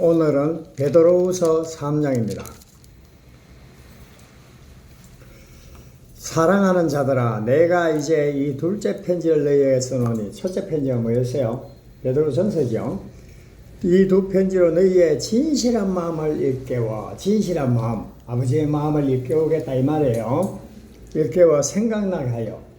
오늘은 베드로후서 3장입니다. 사랑하는 자들아, 내가 이제 이 둘째 편지를 너희에게 써노니 첫째 편지가 뭐였어요? 베드로 전서죠. 이 두 편지로 너희의 진실한 마음을 일깨워 진실한 마음, 아버지의 마음을 일깨우겠다 이 말이에요. 일깨워 생각나게 하여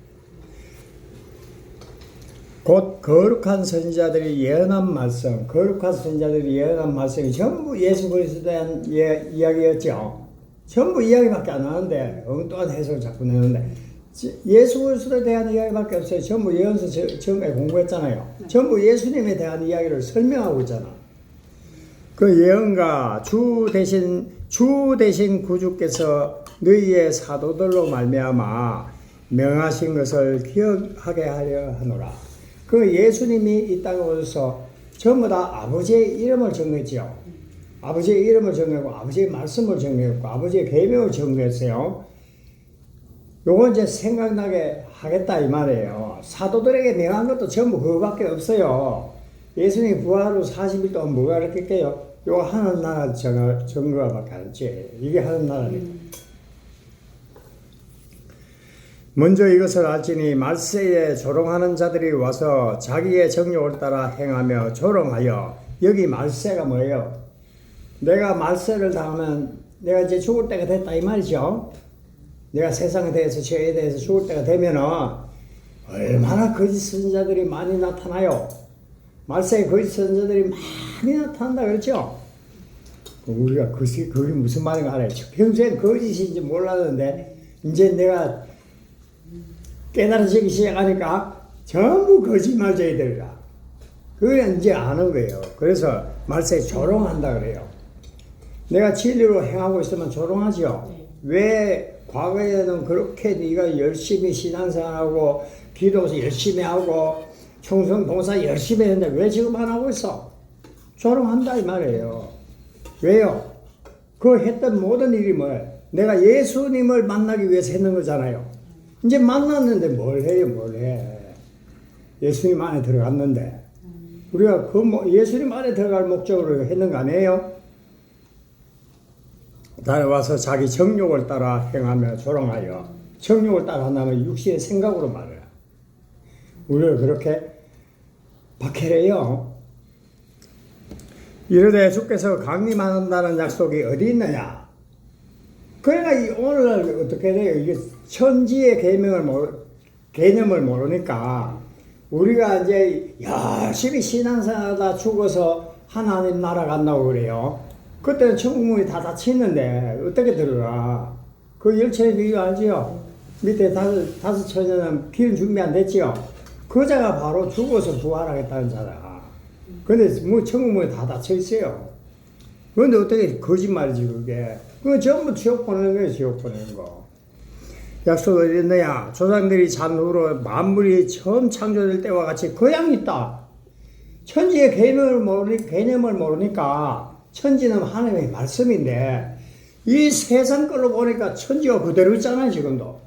곧 거룩한 선지자들이 예언한 말씀, 거룩한 선지자들이 예언한 말씀이 전부 예수 그리스도에 대한 예, 이야기였죠. 전부 이야기밖에 안 하는데 엉뚱한 해석을 자꾸 내는데 지- 예수 그리스도에 대한 이야기밖에 없어요. 전부 예언서 저- 처음에 공부했잖아요. 전부 예수님에 대한 이야기를 설명하고 있잖아. 그 예언가 주 대신 주 대신 구주께서 너희의 사도들로 말미암아 명하신 것을 기억하게 하려 하노라. 그 예수님이 이 땅에 오셔서 전부 다 아버지의 이름을 정했지요. 아버지의 이름을 정하고 아버지의 말씀을 정했고 아버지의 계명을 정했어요. 요거 이제 생각나게 하겠다 이 말이에요. 사도들에게 명한 것도 전부 그거밖에 없어요. 예수님 부활 후 40일 동안 뭐가 그랬겠게요? 요거 하는 나라 정- 증거밖에 안 했지. 이게 하는 나라니까. 먼저 이것을 알지니 말세에 조롱하는 자들이 와서 자기의 정욕을 따라 행하며 조롱하여 여기 말세가 뭐예요? 내가 말세를 당하면 내가 이제 죽을 때가 됐다 이 말이죠. 내가 세상에 대해서 죄에 대해서 죽을 때가 되면은 얼마나 거짓 선자들이 많이 나타나요. 말세에 거짓 선자들이 많이 나타난다 그랬죠. 우리가 그게 무슨 말인가 알아요. 평소엔 거짓인지 몰랐는데 이제 내가 깨달아지기 시작하니까 전부 거짓말쟁이들이라. 그게 이제 아는 거예요. 그래서 말세에 조롱한다 그래요. 내가 진리로 행하고 있으면 조롱하죠. 네. 왜 과거에는 그렇게 네가 열심히 신앙생활하고 기도서 열심히 하고 충성 봉사 열심히 했는데 왜 지금 안 하고 있어? 조롱한다 이 말이에요. 왜요? 그 했던 모든 일이 뭐예요? 내가 예수님을 만나기 위해서 했는 거잖아요. 이제 만났는데 뭘 해요, 뭘 해. 예수님 안에 들어갔는데. 우리가 그 뭐- 예수님 안에 들어갈 목적으로 했는 거 아니에요? 다와서 자기 정욕을 따라 행하며 조롱하여 정욕을 따라 한다면 육신의 생각으로 말해요. 우리를 그렇게 박해래요. 이르되 주께서 강림한다는 약속이 어디 있느냐? 그러니까 이 오늘날 어떻게 돼요? 이게 천지의 개명을 모르, 개념을 모르니까 우리가 이제 열심히 신앙생활하다 죽어서 하나님 나라 간다고 그래요. 그때는 천국문이 다 닫히는데 어떻게 들어가? 그 열차의 비유 알지요? 밑에 다섯, 다섯 처녀는 기운 준비 안 됐지요? 그 자가 바로 죽어서 부활하겠다는 자다. 근데 뭐 천국문이 다 닫혀 있어요. 그런데 어떻게 거짓말이지 그게. 그거 전부 지옥 보내는 거예요 지옥 보내는 거. 약속을 했느냐 조상들이 잔 후로 만물이 처음 창조될 때와 같이 그양 있다. 천지의 개념을 모르니 개념을 모르니까 천지는 하나님의 말씀인데 이 세상 걸로 보니까 천지가 그대로 있잖아요 지금도.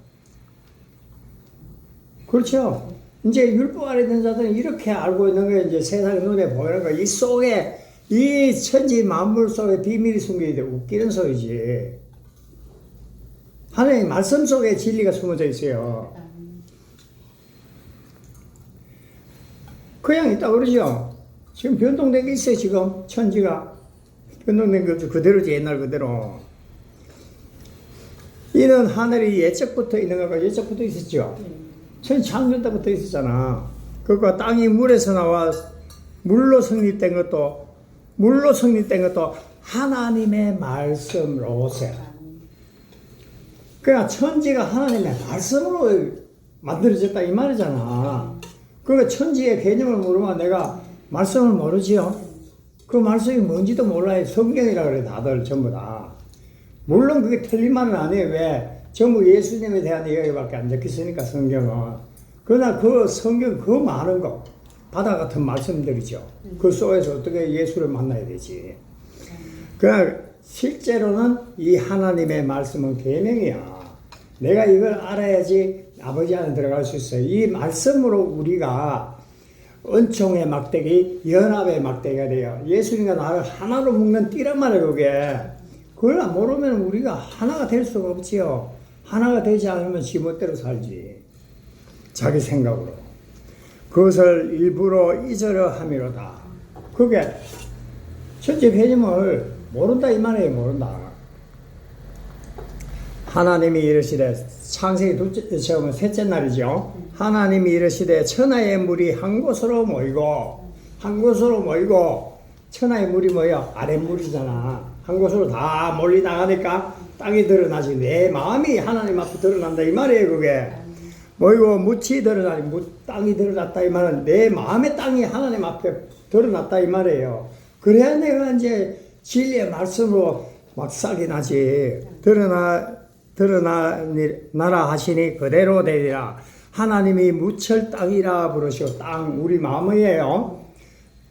그렇죠. 이제 율법 아래 있는 자들은 이렇게 알고 있는 게 이제 세상 눈에 보이는 거. 이 속에 이 천지 만물 속에 비밀이 숨겨 있는데 웃기는 소리지. 하나님 말씀 속에 진리가 숨어져 있어요. 그냥 있다 그러죠. 지금 변동된 게 있어요, 지금. 천지가. 변동된 게 없죠. 그대로지, 옛날 그대로. 이는 하늘이 예적부터 있는 거가 예적부터 있었죠. 천 창조 때부터 있었잖아. 그거 땅이 물에서 나와 물로 성립된 것도 물로 성립된 것도 하나님의 말씀으로서. 그러니까 천지가 하나님의 말씀으로 만들어졌다 이 말이잖아. 그러니까 천지의 개념을 모르면 내가 말씀을 모르지요. 그 말씀이 뭔지도 몰라요. 성경이라 그래 다들 전부 다. 물론 그게 틀린 말은 아니에요. 왜? 전부 예수님에 대한 이야기밖에 안 적혀 있으니까 성경은. 그러나 그 성경 그 많은 거 바다 같은 말씀들이죠. 그 속에서 어떻게 예수를 만나야 되지. 그러나 실제로는 이 하나님의 말씀은 계명이야. 내가 이걸 알아야지 아버지 안에 들어갈 수 있어요. 이 말씀으로 우리가 은총의 막대기, 연합의 막대기가 돼요. 예수님과 나를 하나로 묶는 띠란 말이에요, 그게. 그걸 모르면 우리가 하나가 될 수가 없지요. 하나가 되지 않으면 지멋대로 살지. 자기 생각으로. 그것을 일부러 잊으려 함이로다. 그게 첫째 회심을 모른다 이 말이에요, 모른다. 하나님이 이르시되 창세기 둘째 처음은 셋째 날이죠. 하나님이 이르시되 천하의 물이 한 곳으로 모이고 한 곳으로 모이고 천하의 물이 뭐야 아랫물이잖아. 한 곳으로 다 몰리 나가니까 땅이 드러나지 내 마음이 하나님 앞에 드러난다 이 말이에요 그게. 모이고 묻이 드러나니 묻 땅이 드러났다 이 말은 내 마음의 땅이 하나님 앞에 드러났다 이 말이에요. 그래야 내가 이제 진리의 말씀으로 막 싹이 나지. 드러나 드러나라 하시니 그대로 되리라. 하나님이 무철 땅이라 부르시고 땅 우리 마음이에요.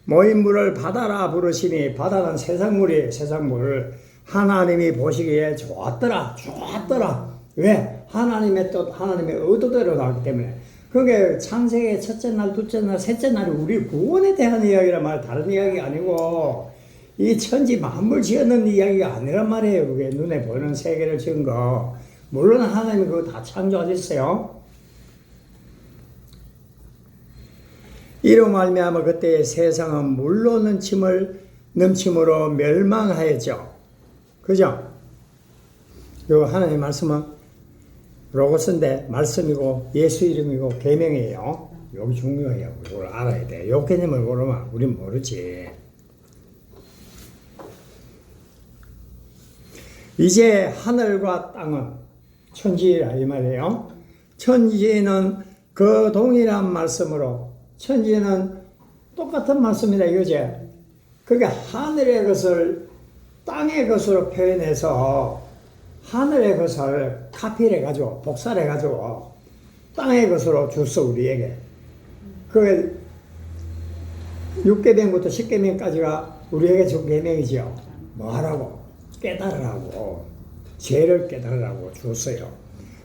모인 물을 바다라 부르시니 바다는 세상 물이에요. 세상 물. 하나님이 보시기에 좋았더라. 좋았더라. 왜? 하나님의 뜻, 하나님의 의도대로 나기 때문에. 그게 창세기 첫째 날, 둘째 날, 셋째 날이 우리 구원에 대한 이야기란 말, 다른 이야기 아니고, 이 천지 만물 지었는 이야기가 아니란 말이에요. 그게 눈에 보이는 세계를 지은 거. 물론 하나님이 그거 다 창조하셨어요. 이로 말미암아 그때 세상은 물로 넘침을 넘침으로 멸망하였죠. 그죠? 요 하나님 말씀은 로고스인데 말씀이고 예수 이름이고 계명이에요. 여기 중요해요. 이걸 알아야 돼. 요 개념을 모르면 우린 모르지. 이제 하늘과 땅은 천지라 이 말이에요. 천지는 그 동일한 말씀으로 천지는 똑같은 말씀이다 이거지. 그게 하늘의 것을 땅의 것으로 표현해서 하늘의 것을 카피를 해가지고 복사를 해가지고 땅의 것으로 줬어 우리에게. 그 6계명부터 10계명까지가 우리에게 준 계명이지요. 뭐하라고? 깨달으라고. 죄를 깨달으라고 줬어요.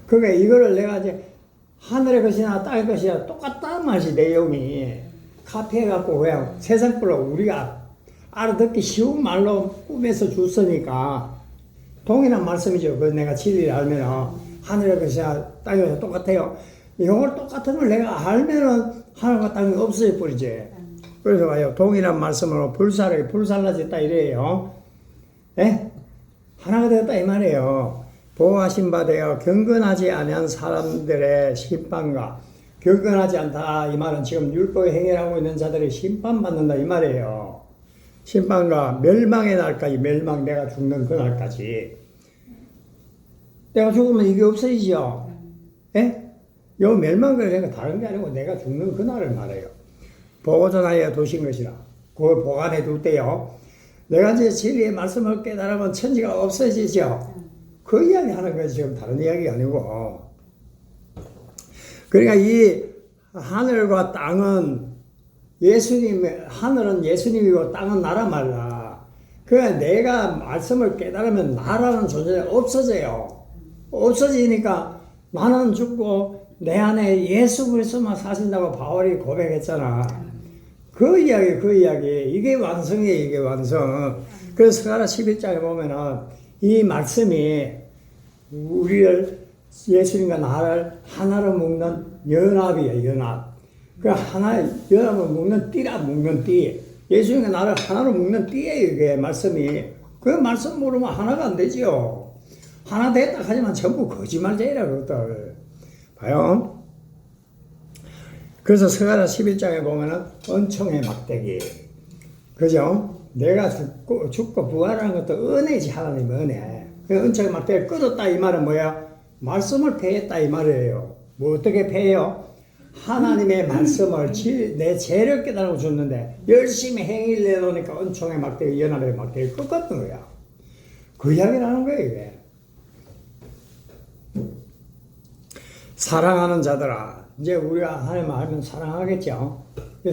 그러니까 이거를 내가 이제 하늘의 것이나 땅의 것이나 똑같다는 말이 내용이 카피해갖고 그냥 세상 걸로 우리가 알아듣기 쉬운 말로 꾸며서 줬으니까 동일한 말씀이죠. 그 내가 진리를 알면 하늘의 땅의 것이나 똑같아요. 이걸 똑같은 걸 내가 알면은 하늘과 땅이 없어져 버리지. 그래서 봐요. 동일한 말씀으로 불살이 불살라졌다 이래요. 예? 하나가 되었다 이 말이에요. 보호하신 바 되어 경건하지 않은 사람들의 심판과 경건하지 않다 이 말은 지금 율법에 행해하고 있는 자들이 심판받는다 이 말이에요. 심판과 멸망의 날까지 멸망 내가 죽는 그 날까지 내가 죽으면 이게 없어지죠. 예? 요 내가 다른 게 아니고 내가 죽는 그 날을 말해요. 보호전하여 두신 것이라. 그걸 보관해 둘 때요. 내가 이제 진리의 말씀을 깨달으면 천지가 없어지죠. 그 이야기 하는 거지 지금 다른 이야기 아니고. 그러니까 이 하늘과 땅은 예수님, 하늘은 예수님이고 땅은 나라 말라. 그러니까 내가 말씀을 깨달으면 나라는 존재가 없어져요. 없어지니까 나는 죽고 내 안에 예수 그리스도만 사신다고 바울이 고백했잖아. 그 이야기, 그 이야기. 이게 완성이에요, 이게 완성. 그래서 스가라 11장에 보면은 이 말씀이 우리를 예수님과 나를 하나로 묶는 연합이에요, 연합. 그 하나, 연합을 묶는 띠라, 묶는 띠. 예수님과 나를 하나로 묶는 띠예요, 이게 말씀이. 그 말씀 모르면 하나가 안 되지요. 하나 됐다 하지만 전부 거짓말쟁이라 그것들. 봐요. 그래서 스가랴 11장에 보면은 은총의 막대기. 그죠? 내가 죽고, 죽고 부활하는 것도 은혜지, 하나님 은혜. 그 은총의 막대기 끊었다 이 말은 뭐야? 말씀을 패했다 이 말이에요. 뭐 어떻게 패해요? 하나님의 말씀을 지, 내 죄를 깨달고 줬는데 열심히 행위를 내놓으니까 은총의 막대기, 연합의 막대기 끝났는 거야. 그 이야기를 하는 거예요, 이게. 사랑하는 자들아, 이제 우리가 하나님 알면 사랑하겠죠?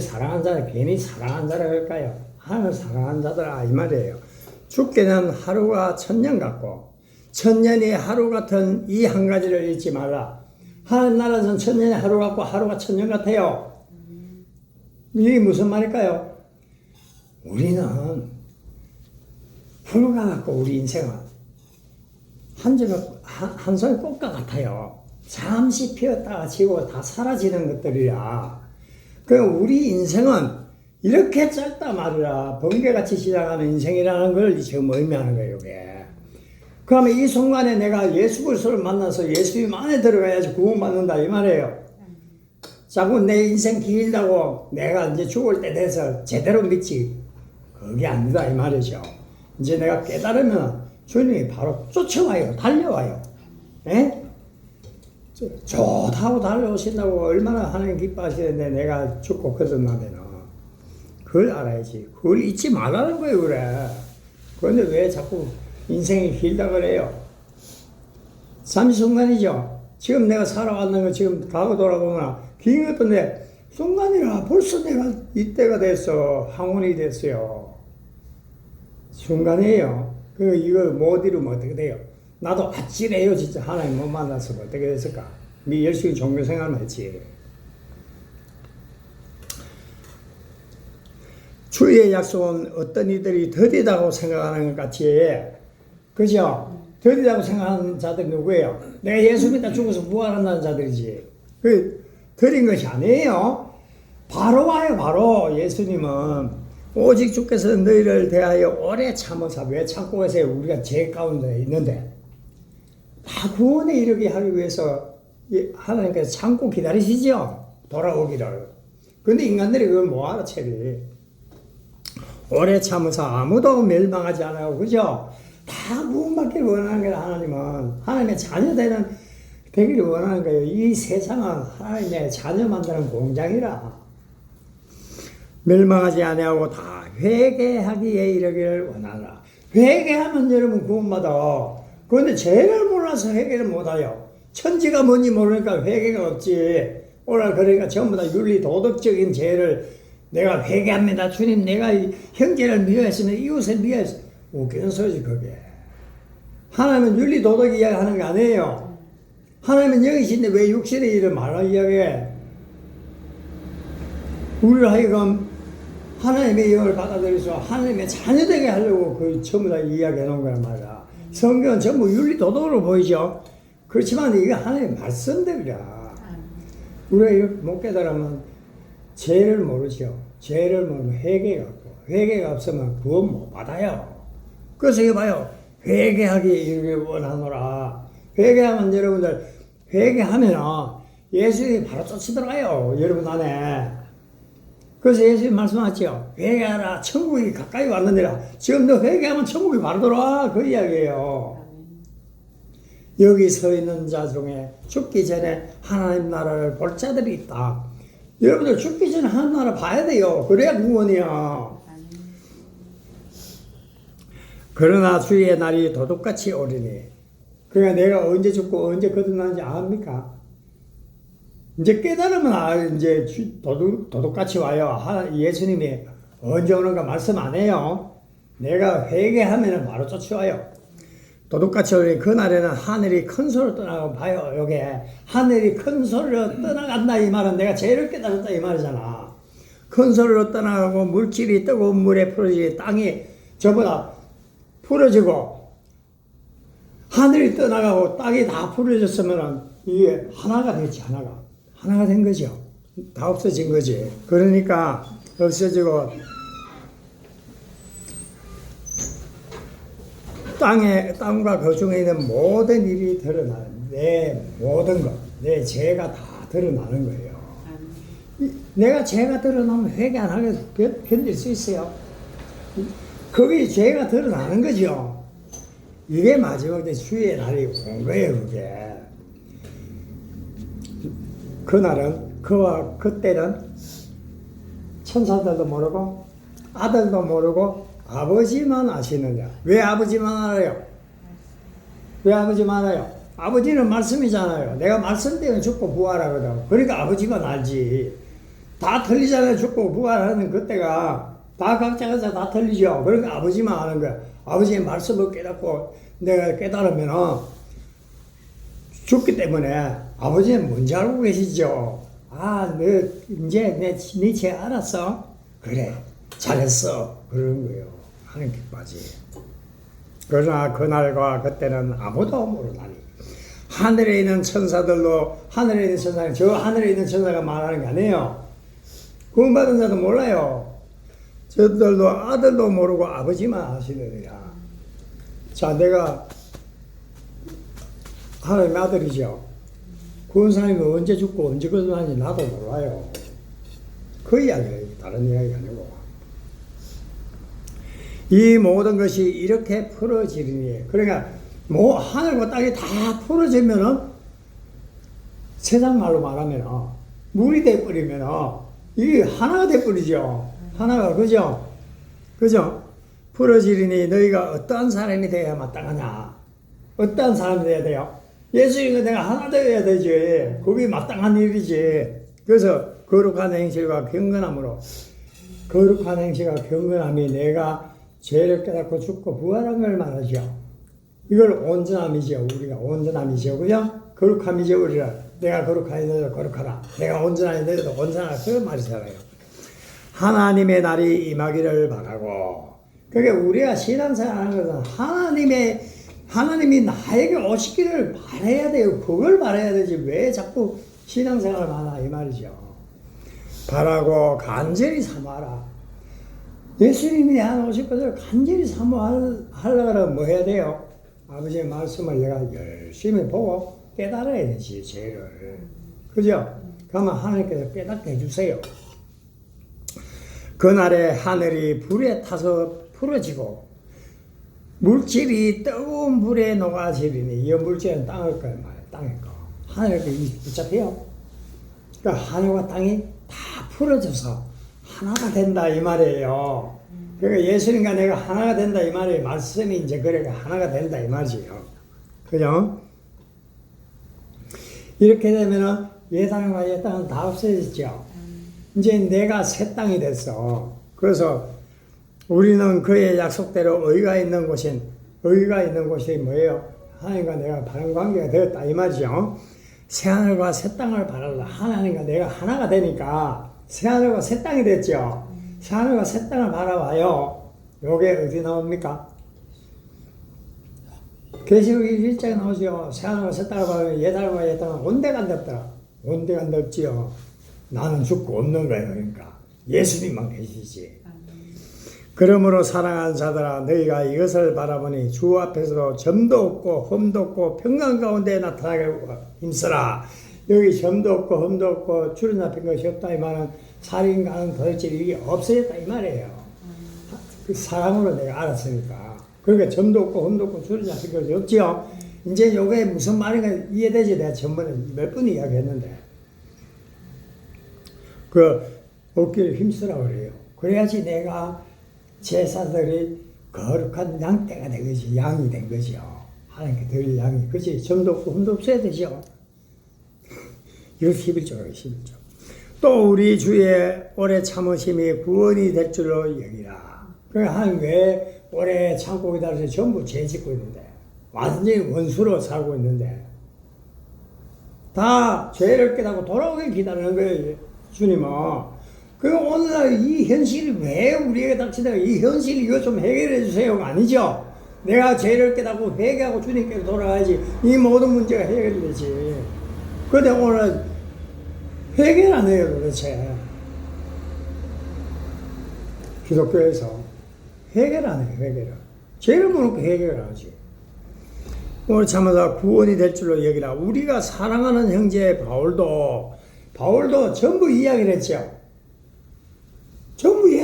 사랑하는 자들, 괜히 사랑하는 자라 할까요? 하나님을 사랑하는 자들아, 이 말이에요. 죽게는 하루가 천년 같고, 천년이 하루 같은 이 한 가지를 잊지 말라. 하나님 나라에서는 천년이 하루 같고, 하루가 천년 같아요. 이게 무슨 말일까요? 우리는 불가갖고 우리 인생은 한 점의 한, 한 손의 꽃과 같아요. 잠시 피었다가 지고 다 사라지는 것들이야. 그 우리 인생은 이렇게 짧다 말이라 번개같이 시작하는 인생이라는 걸 지금 의미하는 거예요, 이게. 그러면 이 순간에 내가 예수 그리스도를 만나서 예수님 안에 들어가야지 구원받는다 이 말이에요. 자꾸 내 인생 길다고 내가 이제 죽을 때 돼서 제대로 믿지 그게 아니다 이 말이죠. 이제 내가 깨달으면 주님이 바로 쫓아와요, 달려와요. 예? 저- 좋다고 달려오신다고 얼마나 하나님 기뻐하시는데 내가 죽고 거듭나면은 그걸 알아야지. 그걸 잊지 말라는 거예요, 그래. 그런데 왜 자꾸 인생이 길다 그래요? 잠시 순간이죠. 지금 내가 살아왔는 거 지금 가고 돌아보면 긴 것도 내 순간이라 벌써 내가 이때가 됐어. 항원이 됐어요. 순간이에요. 그 이거 못 이루면 어떻게 돼요? 나도 아찔해요 진짜 하나님 못 만났으면 어떻게 됐을까? 미 열심히 종교 생활만 했지. 주의 약속은 어떤 이들이 더디다고 생각하는 것 같이 그죠? 더디다고 생각하는 자들이 누구예요? 내가 예수 믿다 죽어서 부활한다는 자들이지. 그 더딘 것이 아니에요. 바로 와요, 바로 예수님은 오직 주께서 너희를 대하여 오래 참으사 왜 참고 계세요? 우리가 죄 가운데 있는데 다 구원에 이르게 하기 위해서 이 하나님께서 참고 기다리시죠. 돌아오기를. 근데 인간들이 그걸 뭐 알아채리? 오래 참으사 아무도 멸망하지 않아요. 그죠? 다 구원받기를 원하는 거예요, 하나님은. 하나님의 자녀 되는, 되기를 원하는 거예요. 이 세상은 하나님의 자녀 만드는 공장이라. 멸망하지 아니하고 다 회개하기에 이르기를 원하라. 회개하면 여러분 구원받아. 그런데 죄를 몰라서 회개를 못해요. 천지가 뭔지 모르니까 회개가 없지. 오늘 그러니까 전부 다 윤리 도덕적인 죄를 내가 회개합니다. 주님, 내가 이 형제를 미워했으면 이웃을 미워했어. 웃기는 소리지, 그게. 하나님은 윤리 도덕 이야기하는 게 아니에요. 하나님은 영이신데 왜 육신의 일을 말하 이야기해? 우리를 하여금 하나님의 영을 받아들여서 하나님의 자녀되게 하려고 그 전부 다 이야기해 놓은 거란 말이야. 성경은 전부 윤리 도덕으로 보이죠. 그렇지만 이게 하나님의 말씀들이야. 우리가 못 깨달으면 죄를 모르죠. 죄를 모르면 회개가 없고 회개가 없으면 구원 못 받아요. 그래서 이거 봐요. 회개하기 이르길 원하노라. 회개하면 여러분들 회개하면 예수님이 바로 쫓아들어가요. 여러분 안에. 그래서 예수님 말씀하죠. 회개하라. 천국이 가까이 왔느니라. 지금 너 회개하면 천국이 들어와. 그 이야기예요. 여기 서 있는 자 중에 죽기 전에 하나님 나라를 볼 자들이 있다. 여러분들 죽기 전에 하나님 나라 봐야 돼요. 그래야 구원이야. 그러나 주의 날이 도둑같이 오리니. 그러니까 내가 언제 죽고 언제 거듭나는지 압니까? 이제 깨달으면 아, 이제 주- 도둑, 도둑같이 와요. 하, 예수님이 언제 오는가 말씀 안 해요. 내가 회개하면 바로 쫓아와요. 도둑같이 오니 그날에는 하늘이 큰 소리를 떠나고 봐요. 요게 하늘이 큰 소리로 떠나간다 이 말은 내가 죄를 깨달았다 이 말이잖아. 큰 소리로 떠나가고 물질이 뜨거운 물에 풀어지고 땅이 저보다 풀어지고 하늘이 떠나가고 땅이 다 풀어졌으면 이게 하나가 됐지 하나가 하나가 된 거죠. 다 없어진 거지. 그러니까 없어지고 땅에 땅과 그 중에 있는 모든 일이 드러나는 내 모든 것, 내 죄가 다 드러나는 거예요. 이- 내가 죄가 드러나면 회개 안 하게 견- 견딜 수 있어요. 거기 죄가 드러나는 거죠. 이게 마지막 때 주의 날이 온 거예요, 그게. 그날은 그와 그때는 천사들도 모르고 아들도 모르고 아버지만 아시느냐. 왜 아버지만 알아요? 왜 아버지만 알아요? 아버지는 말씀이잖아요. 내가 말씀 때문에 죽고 부활하거든. 그러니까 아버지만 알지. 다 틀리잖아요. 죽고 부활하는 그때가 다 각자가 다 틀리죠. 그러니까 아버지만 아는 거야. 아버지의 말씀을 깨닫고 내가 깨달으면 죽기 때문에 아버지는 뭔지 알고 계시죠. 아, 너 이제 내니죄 알았어? 그래, 잘했어. 그러는 거예요. 하나님께까지. 그러나 그날과 그때는 아무도 모르나니 하늘에 있는 천사들도 하늘에 있는 천사가 저 하늘에 있는 천사가 말하는 게 아니에요. 구원받은 자도 몰라요. 저들도 아들도 모르고 아버지만 아시느니라. 자, 내가 하나님의 아들이죠. 구원사님이 언제 죽고 언제 거듭나는지 나도 몰라요. 그 이야기예요. 다른 이야기가 아니고. 이 모든 것이 이렇게 풀어지리니 그러니까 뭐 하늘과 땅이 다 풀어지면은 세상 말로 말하면 물이 돼버리면 이게 하나가 돼버리죠. 하나가 그죠? 그죠? 풀어지리니 너희가 어떠한 사람이 되어야 마땅하냐? 어떠한 사람이 되어야 돼요? 예수님과 내가 하나 되어야 되지. 그게 마땅한 일이지. 그래서 거룩한 행실과 경건함으로 거룩한 행실과 경건함이 내가 죄를 깨닫고 죽고 부활한 걸 말하죠. 이걸 온전함이죠. 우리가 온전함이죠. 그죠? 거룩함이죠. 우리가. 내가 거룩하니 너도 거룩하라. 내가 온전하니 너도 온전하라. 그 말이잖아요. 하나님의 날이 임하기를 바라고. 그러니까 우리가 신앙생활 하는 것은 하나님의, 하나님이 나에게 오시기를 바라야 돼요. 그걸 바라야 되지. 왜 자꾸 신앙생활을 하나, 이 말이죠. 바라고 간절히 삼아라. 예수님이 한 오실 것을 간절히 사모하려면 뭐 해야 돼요? 아버지의 말씀을 내가 열심히 보고 깨달아야 되지, 죄를. 그죠? 그러면 하나님께서 깨닫게 해주세요. 그날에 하늘이 불에 타서 풀어지고 물질이 뜨거운 불에 녹아지리니 이 물질은 땅일 거예요, 말이에요. 땅일 거. 하늘에 붙잡혀요. 그러니까 하늘과 땅이 다 풀어져서 하나가 된다 이 말이에요. 그러니까 예수님과 내가 하나가 된다 이 말이에요. 말씀이 이제 그래가 하나가 된다 이 말이에요. 그죠? 이렇게 되면은 예상과 예땅은 다 없어졌죠. 이제 내가 새 땅이 됐어. 그래서 우리는 그의 약속대로 의가 있는 곳인 의가 있는 곳이 뭐예요? 하나님과 내가 바른 관계가 되었다 이 말이죠. 새 하늘과 새 땅을 바라라. 하나님과 내가 하나가 되니까 새 하늘과 새 땅이 됐죠. 새 하늘과 새 땅을 바라봐요. 요게 어디 나옵니까? 계시록 1장에 나오죠. 새 하늘과 새 땅을 바라면 옛하늘과 옛 땅은 온데간데 없더라. 온데간데 없지요. 나는 죽고 없는 거예요. 그러니까 예수님만 계시지. 그러므로 사랑하는 자들아 너희가 이것을 바라보니 주 앞에서도 점도 없고 흠도 없고 평강 가운데 나타나게 힘쓰라. 여기 점도 없고 흠도 없고 줄은 잡힌 것이 없다 이 말은 살인가는 도대체 이게 없어졌다 이 말이에요. 그 사랑으로 내가 알았으니까. 그러니까 점도 없고 흠도 없고 줄은 잡힌 것이 없지요. 이제 요게 무슨 말인가 이해되지? 내가 전번에 몇 번 이야기했는데. 그 어깨를 힘쓰라 그래요. 그래야지 내가 제사들이 거룩한 양떼가 된 거지, 양이 된 거죠. 하나님께 드릴 양이. 그지? 점도 없고 흠도 없어야 되죠. 이거 11조예요, 11조. 또 우리 주의 오래 참으심이 구원이 될 줄로 여기라. 그 하나님 왜 오래 참고 기다려서 전부 죄 짓고 있는데, 완전히 원수로 살고 있는데, 다 죄를 깨닫고 돌아오길 기다리는 거예요, 주님은. 그 오늘날 이 현실이 왜 우리에게 닥치다 이 현실 이거 좀 해결해 주세요가 아니죠. 내가 죄를 깨닫고 회개하고 주님께로 돌아가야지 이 모든 문제가 해결되지. 근데 오늘 회개를 안 해요 도대체. 기독교에서 회개를 안 해요 회개를. 죄를 모르고 회개를 하지. 오늘 참마다 구원이 될 줄로 여기라. 우리가 사랑하는 형제 바울도 바울도 전부 이야기를 했죠.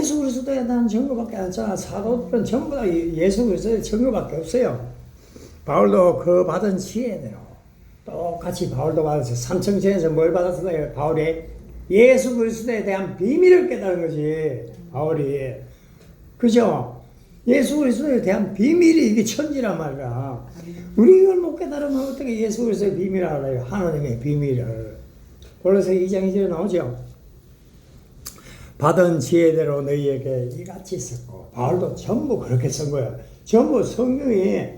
예수 그리스도에 대한 증거밖에 안 했잖아. 사도들은 전부 다 예수 그리스도의 증거밖에 없어요. 바울도 그 받은 지혜대로 똑같이 바울도 받았어요. 삼청천에서 뭘 받았어요? 바울이 예수 그리스도에 대한 비밀을 깨달은 거지. 바울이. 그죠? 예수 그리스도에 대한 비밀이 이게 천지란 말이야. 우리 이걸 못 깨달으면 어떻게 예수 그리스도의 비밀을 알아요? 하나님의 비밀을. 골로새 2장 2절에 나오죠. 받은 지혜대로 너희에게 이같이 썼고 바울도 전부 그렇게 쓴 거예요. 전부 성경이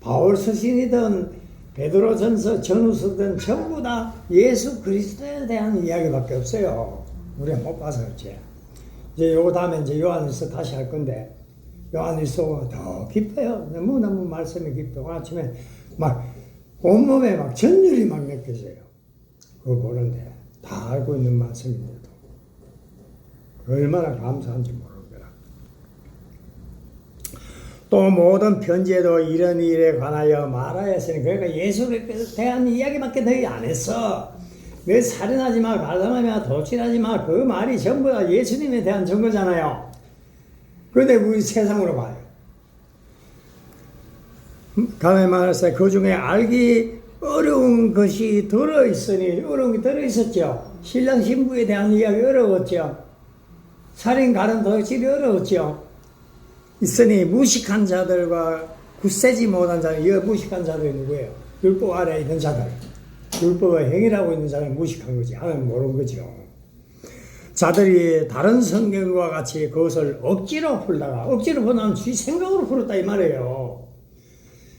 바울 서신이든 베드로전서 전후서든 전부 다 예수 그리스도에 대한 이야기밖에 없어요. 우리가 못 봐서 그렇지. 이제 요거 다음에 이제 요한일서 다시 할 건데 요한일서가 더 깊어요. 너무너무 말씀이 깊고 아침에 막 온몸에 막 전율이 막 느껴져요. 그거 보는데 다 알고 있는 말씀인데도 얼마나 감사한지 모르는 거라. 또 모든 편지에도 이런 일에 관하여 말하였으니 그러니까 예수에 대한 이야기밖에 더안 했어. 내 살인하지 마, 가담하지 마, 도취하지 마. 그 말이 전부 다 예수님에 대한 증거잖아요. 그런데 우리 세상으로 봐요. 가만히 말해서 그 중에 알기 어려운 것이 들어있으니 어려운 게 들어있었죠. 신랑 신부에 대한 이야기 어려웠죠. 살인 가는 도취이 어려웠죠. 있으니 무식한 자들과 굳세지 못한 자들, 이 무식한 자들이 누구예요? 율법 아래에 있는 자들. 율법을 행위하고 있는 자는 무식한 거지. 하나님 모르는 거죠. 자들이 다른 성경과 같이 그것을 억지로 풀다가, 억지로 풀면 지 생각으로 풀었다 이 말이에요.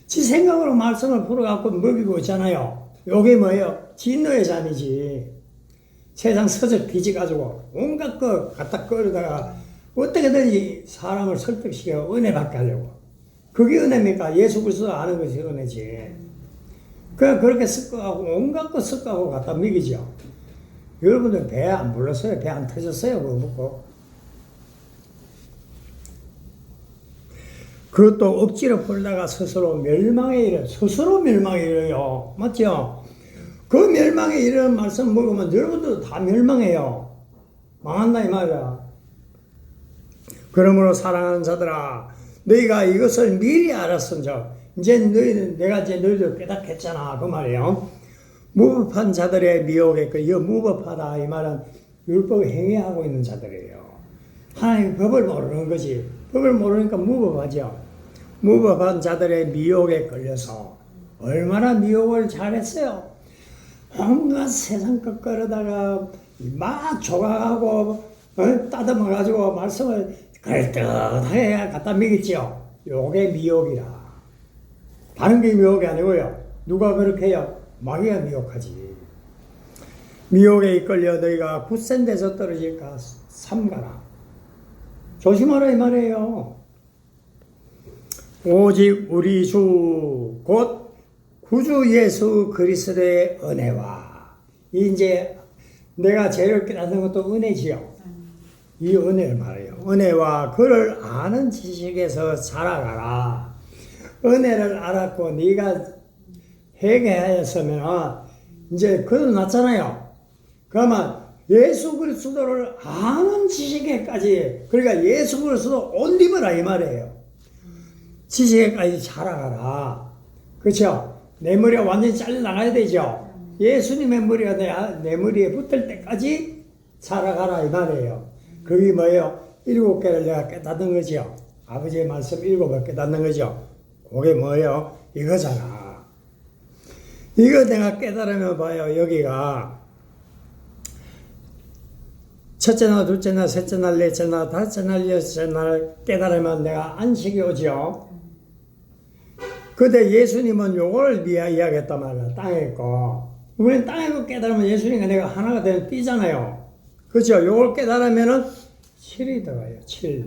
지 생각으로 말씀을 풀어갖고 먹이고 있잖아요. 요게 뭐예요? 진노의 잔이지. 세상 서적 뒤져가지고 온갖 거 갖다 끌어다가 어떻게든지 사람을 설득시켜 은혜 받게 하려고. 그게 은혜입니까? 예수 그리스도 아는 것이 은혜지. 그냥 그렇게 섞어가고 온갖 거 섞어가고 갖다 먹이죠. 여러분들 배 안 불렀어요? 배 안 터졌어요? 그거 먹고. 그것도 억지로 풀다가 스스로 멸망에 이르, 스스로 멸망에 이르요. 맞죠? 그 멸망에 이르는 말씀 먹으면 여러분들도 다 멸망해요. 망한다 이 말이야. 그러므로 사랑하는 자들아, 너희가 이것을 미리 알았은즉 이제 너희는 내가 이제 너희들 깨닫겠잖아 그 말이에요. 무법한 자들의 미혹에 그 이거 무법하다 이 말은 율법 행위하고 있는 자들이에요. 하나님 법을 모르는 거지. 법을 모르니까 무법하죠. 무법한 자들의 미혹에 걸려서 얼마나 미혹을 잘했어요. 온갖 세상 것 끌어다가 막 조각하고 어? 따듬어 가지고 말씀을 그럴듯하게 갖다 먹였죠. 요게 미혹이라. 다른 게 미혹이 아니고요. 누가 그렇게 해요? 마귀가 미혹하지. 미혹에 이끌려 너희가 굳센 데서 떨어질까 삼가라. 조심하라 이 말이에요. 오직 우리 주 곧 구주 예수 그리스도의 은혜와 이제 내가 제일 깨닫는 것도 은혜지요. 이 은혜를 말해요. 은혜와 그를 아는 지식에서 자라가라. 은혜를 알았고 네가 회개하였으면 이제 그도 났잖아요. 그러면 예수 그리스도를 아는 지식에까지 그러니까 예수 그리스도 옷 입어라 이 말이에요. 지식에까지 자라가라. 그렇죠? 내 머리가 완전히 잘려 나가야 되죠. 예수님의 머리가 내, 내 머리에 붙을 때까지 자라가라 이 말이에요. 그게 뭐예요? 일곱 개를 내가 깨닫는 거죠. 아버지의 말씀 일곱을 깨닫는 거죠. 그게 뭐예요? 이거잖아. 이거 내가 깨달으면 봐요. 여기가 첫째 날, 둘째 날, 셋째 날, 넷째 날, 다섯째 날, 여섯째 날 깨달으면 내가 안식이 오죠. 근데 예수님은 요걸 이야기했단 말이야. 땅에 거. 우리는 땅에 거 깨달으면 예수님과 내가 하나가 되는 띠잖아요. 그죠? 요걸 깨달으면은 7이 들어가요. 7.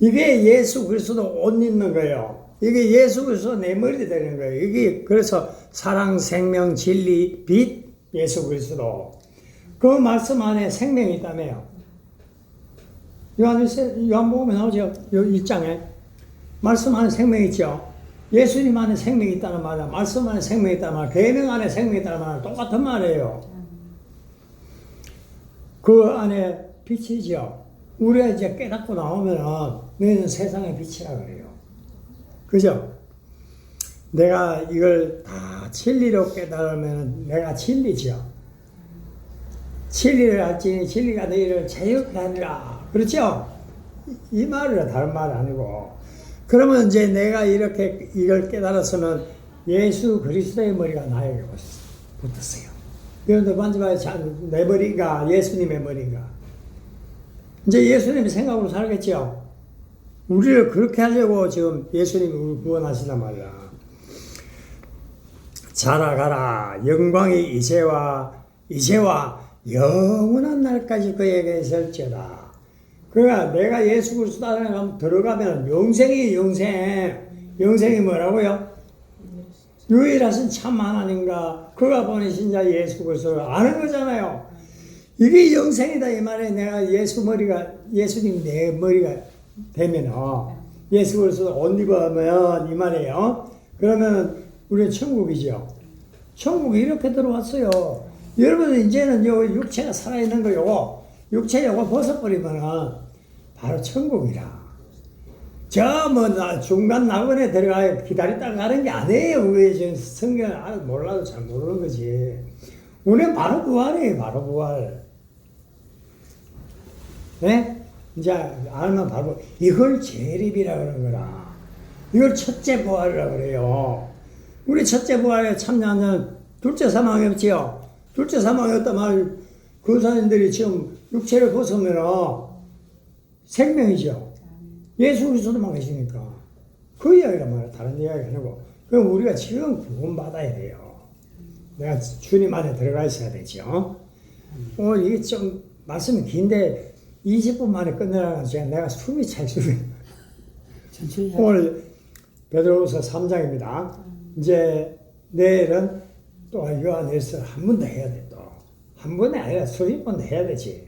이게 예수 그리스도 옷 입는 거예요. 이게 예수 그리스도 내 머리 되는 거예요. 이게 그래서 사랑, 생명, 진리, 빛, 예수 그리스도. 그 말씀 안에 생명이 있다며요. 요한복음에 나오죠. 요 1장에 말씀 안에 생명이 있죠. 예수님 안에 생명이 있다는 말이야. 말씀 안에 생명이 있다는 말, 계명 안에 생명이 있다는 말 똑같은 말이에요. 그 안에 빛이죠. 우리가 이제 깨닫고 나오면은 너희는 세상의 빛이라 그래요. 그죠? 내가 이걸 다 진리로 깨달으면 내가 진리죠. 진리를 알지니 진리가 너희를 자유케 하리라. 그렇죠? 이 말은 다른 말 아니고. 그러면 이제 내가 이렇게 이걸 깨달았으면 예수 그리스도의 머리가 나에게 붙었어요. 여러분들 만져봐요. 내 머리가 예수님의 머리가. 이제 예수님의 생각으로 살겠죠. 우리를 그렇게 하려고 지금 예수님이 우리 구원하시단 말이야. 자라가라 영광이 이제와 이제와 영원한 날까지 그에게 있을지어다. 그러니까 내가 예수 그리스도 안에 가면 들어가면 영생이 영생. 영생이 뭐라고요? 유일하신 참 하나님과 그가 보내신 자 예수 그리스도를 아는 거잖아요. 이게 영생이다 이 말에 내가 예수 머리가 예수님 내 머리가 되면 어, 예수 그리스도 옷 입으면 이 말이에요. 그러면 우리 천국이죠. 천국이 이렇게 들어왔어요. 여러분 이제는 요 육체가 살아있는 거 요거 육체 요거 벗어버리면은 바로 천국이라. 저 뭐 중간 낙원에 들어가 기다렸다가 가는 게 아니에요. 우리 지금 성경을 아, 몰라도 잘 모르는 거지. 우리는 바로 부활이에요. 바로 부활. 네? 이제 알면 바로 이걸 재립이라 그러는 거라. 이걸 첫째 부활이라 그래요. 우리 첫째 부활에 참여하는 둘째 사망이었지요. 둘째 사망이었단 말, 그 사람들이 지금 육체를 벗으면 생명이죠. 예수 그리스도만 계시니까. 그 이야기란 말이야. 다른 이야기 아니고. 그럼 우리가 지금 구원받아야 돼요. 내가 주님 안에 들어가 있어야 되죠. 오늘 이게 좀 말씀이 긴데 20분 만에 끝내라고 제가 내가 숨이 찰 수가 천천히 하 오늘 베드로후서 3장입니다. 이제 내일은 또 요한일서 한 번 더 해야 돼 또. 한 번이 아니라 수십 번도 해야 되지.